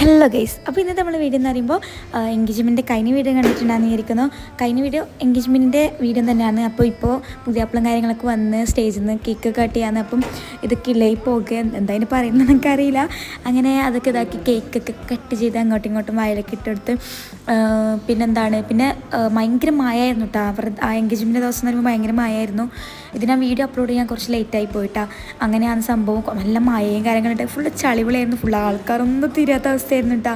Hello guys അപ്പോൾ ഇന്നത്തെ നമ്മൾ വീഡിയോ എന്ന് പറയുമ്പോൾ എൻഗേജ്മെന്റ് കഴിഞ്ഞ വീഡിയോ കണ്ടിട്ടുണ്ടാകുന്ന വിചാരിക്കുന്നു. കഴിഞ്ഞ വീഡിയോ എൻഗേജ്മെന്റിന്റെ വീഡിയോ തന്നെയാണ്. അപ്പോൾ ഇപ്പോൾ പുതിയാപ്പിളും കാര്യങ്ങളൊക്കെ വന്ന് സ്റ്റേജിൽ നിന്ന് കേക്ക് കട്ട് ചെയ്യാന്ന് അപ്പം ഇതൊക്കെ ഇല്ലേ പോകുക എന്തായാലും പറയുന്നത് എനിക്കറിയില്ല അങ്ങനെ അതൊക്കെ ഇതാക്കി കേക്കൊക്കെ കട്ട് ചെയ്ത് അങ്ങോട്ടും ഇങ്ങോട്ടും വയലൊക്കെ ഇട്ടെടുത്ത് പിന്നെന്താണ് പിന്നെ ഭയങ്കര മായായിരുന്നു കേട്ടോ അവർ ആ എൻഗേജ്മെന്റ് ദിവസം എന്ന് പറയുമ്പോൾ ഭയങ്കര മായായിരുന്നു. ഇതിനാ വീഡിയോ അപ്ലോഡ് ചെയ്യാൻ കുറച്ച് ലേറ്റായി പോയിട്ടാ അങ്ങനെയാണ് സംഭവം. നല്ല മായയും കാര്യങ്ങളുണ്ട് ഫുള്ള് ചളിവിളായിരുന്നു ഫുള്ള് ആൾക്കാരൊന്നും തീരാത്ത അവസ്ഥയായിരുന്നു കേട്ടോ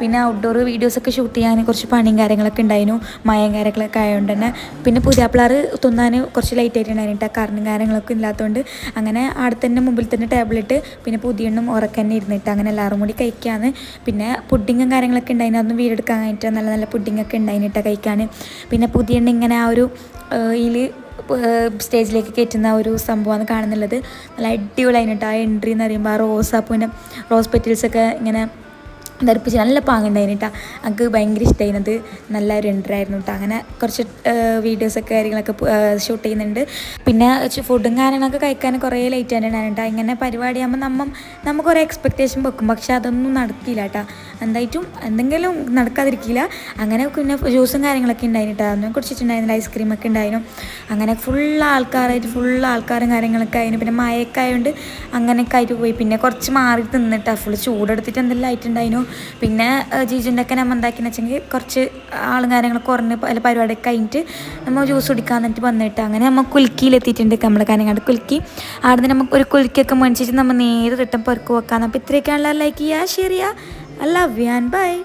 പിന്നെ ഔട്ട്ഡോർ വീഡിയോസൊക്കെ ഷൂട്ട് ചെയ്യാൻ കുറച്ച് പണിയും കാര്യങ്ങളൊക്കെ ഉണ്ടായിരുന്നു. മയം കാര്യങ്ങളൊക്കെ ആയതുകൊണ്ട് തന്നെ. പിന്നെ പുതിയാപ്പിളാറ് തിന്നാൻ കുറച്ച് ലൈറ്റ് ആയിട്ടുണ്ടായിരുന്നു കേട്ടോ കറണ്ടും കാര്യങ്ങളൊക്കെ ഇല്ലാത്തതുകൊണ്ട് അങ്ങനെ അവിടെ തന്നെ മുമ്പിൽ തന്നെ ടേബിളിട്ട് പിന്നെ പുതിയെണ്ണം ഉറക്കന്നെ ഇരുന്നിട്ട് അങ്ങനെ എല്ലാവരും കൂടി കഴിക്കാന്ന്. പിന്നെ പുഡിങ്ങും കാര്യങ്ങളൊക്കെ ഉണ്ടായിരുന്നു. അതൊന്നും വീടെടുക്കാൻ കഴിഞ്ഞിട്ട് നല്ല നല്ല പുഡിങ്ങൊക്കെ ഉണ്ടായിരുന്നു കഴിക്കാൻ പിന്നെ പുതിയെണ്ണ ഇങ്ങനെ ആ ഒരു ഇതിൽ സ്റ്റേജിലേക്ക് കയറ്റുന്ന ഒരു സംഭവമാണ് കാണുന്നുള്ളത്. നല്ല അടിപൊളി അടിപൊളിയായിട്ട് ആ എൻട്രി എന്ന് പറയുമ്പോൾ ആ റോസാപ്പൂവിന്റെ റോസ് പെറ്റിൽസൊക്കെ ഇങ്ങനെ ധരിപ്പിച്ച് നല്ല പാങ്ങുണ്ടായിന് കേട്ടോ എനിക്ക് ഭയങ്കര ഇഷ്ടമായിരുന്നത് നല്ല ഒരു എൻട്രി ആയിരുന്നു കേട്ടോ അങ്ങനെ കുറച്ച് വീഡിയോസൊക്കെ കാര്യങ്ങളൊക്കെ ഷൂട്ട് ചെയ്യുന്നുണ്ട്. പിന്നെ ഫുഡും കാര്യങ്ങളൊക്കെ കഴിക്കാൻ കുറേ ലേറ്റ് ആയിട്ടാണ് കേട്ടോ ഇങ്ങനെ പരിപാടിയാകുമ്പോൾ നമ്മൾ നമുക്ക് കുറേ എക്സ്പെക്റ്റേഷൻ വെക്കും. പക്ഷെ അതൊന്നും നടക്കില്ല കേട്ടോ എന്തായിട്ടും എന്തെങ്കിലും നടക്കാതിരിക്കില്ല. അങ്ങനെ പിന്നെ ജ്യൂസും കാര്യങ്ങളൊക്കെ ഉണ്ടായിരുന്നു കേട്ടോ ഐസ്ക്രീം ഐസ്ക്രീമൊക്കെ ഉണ്ടായിരുന്നു അങ്ങനെ ഫുൾ ആൾക്കാരായിട്ട് ഫുൾ ആൾക്കാരും കാര്യങ്ങളൊക്കെ ആയിരുന്നു പിന്നെ മഴയൊക്കെ ആയതുകൊണ്ട് അങ്ങനെയൊക്കെ ആയിട്ട് പോയി. പിന്നെ കുറച്ച് മാറി തിന്നിട്ടാ. ഫുൾ ചൂടെടുത്തിട്ട് എന്തെല്ലാം ആയിട്ടുണ്ടായിരുന്നു പിന്നെ ജീജുന്റെ ഒക്കെ നമ്മൾ എന്താക്കിയെന്ന് വെച്ചെങ്കിൽ കുറച്ച് ആളും കാര്യങ്ങളൊക്കെ കുറഞ്ഞ് അല്ല പരിപാടിയൊക്കെ കഴിഞ്ഞിട്ട് നമ്മൾ ജ്യൂസ് കുടിക്കാൻ എന്നിട്ട് വന്നിട്ട് അങ്ങനെ നമ്മൾ കുലുക്കിയിലെത്തിയിട്ടുണ്ട് നമ്മൾ കാനങ്ങാട് കുലുക്കി. അവിടെ നമുക്ക് ഒരു കുലുക്കിയൊക്കെ മേടിച്ചിട്ട് നമ്മൾ നേരെ റിട്ടേൺ പെറുക്ക് വെക്കാം അപ്പോൾ ഇത്രയൊക്കെയാണല്ലോ ലൈക്ക് ചെയ്യുക ഷെയർ ചെയ്യുക. I love you and bye.